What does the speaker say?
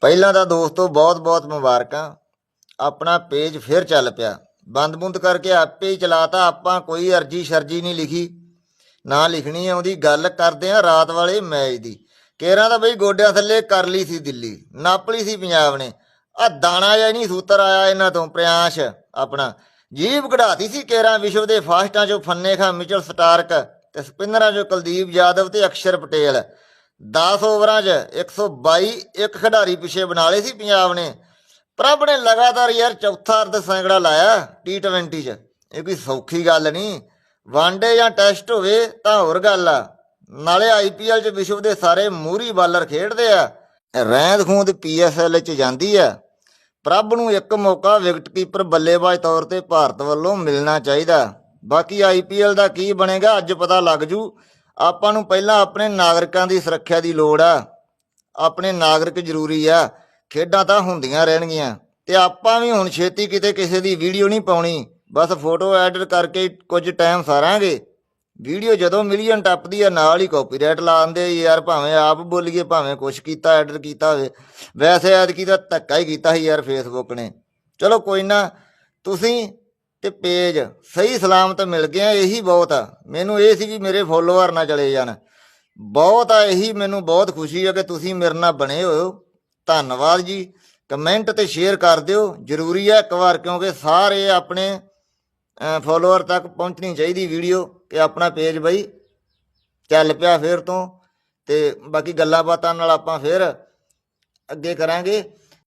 ਪਹਿਲਾਂ ਤਾਂ ਦੋਸਤੋ ਬਹੁਤ-ਬਹੁਤ ਮੁਬਾਰਕਾਂ। ਆਪਣਾ ਪੇਜ ਫਿਰ ਚੱਲ ਪਿਆ। ਬੰਦ ਬੁੰਦ ਕਰਕੇ ਆਪੇ ਹੀ ਚਲਾਤਾ, ਆਪਾਂ ਕੋਈ ਅਰਜੀ ਸ਼ਰਜੀ ਨਹੀਂ ਲਿਖੀ। ਨਾ ਲਿਖਣੀ ਆਉਂਦੀ, ਗੱਲ ਕਰਦੇ ਆ ਰਾਤ ਵਾਲੇ ਮੈਚ ਦੀ। ਕੇਰਾਂ ਤਾਂ ਬਈ ਗੋਡਿਆਂ ਥੱਲੇ ਕਰ ਲਈ ਸੀ ਦਿੱਲੀ, ਨਾਪ ਲਈ ਸੀ ਪੰਜਾਬ ਨੇ। ਆ ਦਾਣਾ ਜਾਂ ਨਹੀਂ ਸੂਤਰ ਆਇਆ ਇਹਨਾਂ ਤੋਂ, ਪ੍ਰਿਆੰਸ਼ ਆਪਣਾ। ਜੀਬ ਕਢਾਤੀ ਸੀ ਕੇਰਾਂ ਵਿਸ਼ਵ ਦੇ ਫਾਸਟਾਂ ਚੋਂ ਫੰਨੇ ਖਾਂ ਮਿਚਲ ਸਟਾਰਕ ਤੇ ਸਪਿਨਰਾਂ ਚੋਂ ਕੁਲਦੀਪ ਯਾਦਵ ਤੇ ਅਕਸ਼ਰ ਪਟੇਲ। 10 ਓਵਰਾਂ 'ਚ 122 ਇੱਕ ਖਿਡਾਰੀ ਪਿੱਛੇ ਬਣਾ ਲਏ ਸੀ ਪੰਜਾਬ ਨੇ। ਪ੍ਰਭ ਨੇ ਲਗਾਤਾਰ ਯਾਰ ਚੌਥਾ ਅਰਧ ਸੈਂਕੜਾ ਲਾਇਆ T20 'ਚ। ਇਹ ਕੋਈ ਸੌਖੀ ਗੱਲ ਨਹੀਂ। ਵਨਡੇ ਜਾਂ ਟੈਸਟ ਹੋਵੇ ਤਾਂ ਹੋਰ ਗੱਲ ਆ। ਨਾਲੇ ਆਈਪੀਐਲ 'ਚ ਵਿਸ਼ਵ ਦੇ ਸਾਰੇ ਮੂਹਰੀ ਬਾਲਰ ਖੇਡਦੇ ਆ। ਰਹਿੰਦ ਖੂੰਦ ਪੀਐਸਐਲ 'ਚ ਜਾਂਦੀ ਆ। ਪ੍ਰਭ ਨੂੰ ਇੱਕ ਮੌਕਾ ਵਿਕਟ ਕੀਪਰ ਬੱਲੇਬਾਜ਼ ਤੌਰ ਤੇ ਭਾਰਤ ਵੱਲੋਂ ਮਿਲਣਾ ਚਾਹੀਦਾ। ਬਾਕੀ ਆਈਪੀਐਲ ਦਾ ਕੀ ਬਣੇਗਾ ਅੱਜ ਪਤਾ ਲੱਗ ਜੂ। ਆਪਾਂ ਨੂੰ ਪਹਿਲਾਂ ਆਪਣੇ ਨਾਗਰਿਕਾਂ ਦੀ ਸੁਰੱਖਿਆ ਦੀ ਲੋੜ ਆ। ਆਪਣੇ ਨਾਗਰਿਕ ਜ਼ਰੂਰੀ ਆ। ਖੇਡਾਂ ਤਾਂ ਹੁੰਦੀਆਂ ਰਹਿਣਗੀਆਂ। ਤੇ ਆਪਾਂ ਵੀ ਹੁਣ ਛੇਤੀ ਕਿਤੇ ਕਿਸੇ ਦੀ ਵੀਡੀਓ ਨਹੀਂ ਪਾਉਣੀ। ਬਸ ਫੋਟੋ ਐਡਿਟ ਕਰਕੇ ਕੁਝ ਟਾਈਮ ਸਾਰਾਂਗੇ। ਵੀਡੀਓ ਜਦੋਂ ਮਿਲੀਅਨ ਟੱਪਦੀ ਆ, ਨਾਲ ਹੀ ਕਾਪੀਰਾਈਟ ਲਾ ਦਿੰਦੇ ਯਾਰ। ਭਾਵੇਂ ਆਪ ਬੋਲੀਏ, ਭਾਵੇਂ ਕੁਛ ਕੀਤਾ, ਐਡਿਟ ਕੀਤਾ ਹੋਵੇ। ਵੈਸੇ ਐਤਕੀ ਤਾਂ ਧੱਕਾ ਹੀ ਕੀਤਾ ਸੀ ਯਾਰ ਫੇਸਬੁੱਕ ਨੇ। ਚਲੋ ਕੋਈ ਨਾ, ਤੁਸੀਂ ਤੇ ਪੇਜ। ਸਹੀ ਸਲਾਮਤ ਮਿਲ ਗਿਆ, ਇਹੀ ਬਹੁਤ ਆ। ਮੈਨੂੰ ਇਹ ਸੀ ਵੀ ਮੇਰੇ ਫੋਲੋਅਰ ਨਾ ਚਲੇ ਜਾਣ। ਬਹੁਤ ਆ, ਇਹੀ ਮੈਨੂੰ ਬਹੁਤ ਖੁਸ਼ੀ ਆ ਕਿ ਤੁਸੀਂ ਮੇਰੇ ਨਾਲ ਬਣੇ ਹੋਇਓ ਧੰਨਵਾਦ ਜੀ। ਕਮੈਂਟ ਤੇ ਸ਼ੇਅਰ ਕਰ ਦਿਓ। ਜ਼ਰੂਰੀ ਹੈ ਇੱਕ ਵਾਰ, ਕਿਉਂਕਿ ਸਾਰੇ ਆਪਣੇ ਫੋਲੋਅਰ ਤੱਕ ਪਹੁੰਚਣੀ ਚਾਹੀਦੀ ਵੀਡੀਓ ਕਿ ਆਪਣਾ ਪੇਜ ਬਈ ਚੱਲ ਪਿਆ ਫੇਰ ਤੋਂ। ਤੇ ਬਾਕੀ ਗੱਲਾਂ ਬਾਤਾਂ ਨਾਲ ਆਪਾਂ ਫੇਰ ਅੱਗੇ ਕਰਾਂਗੇ।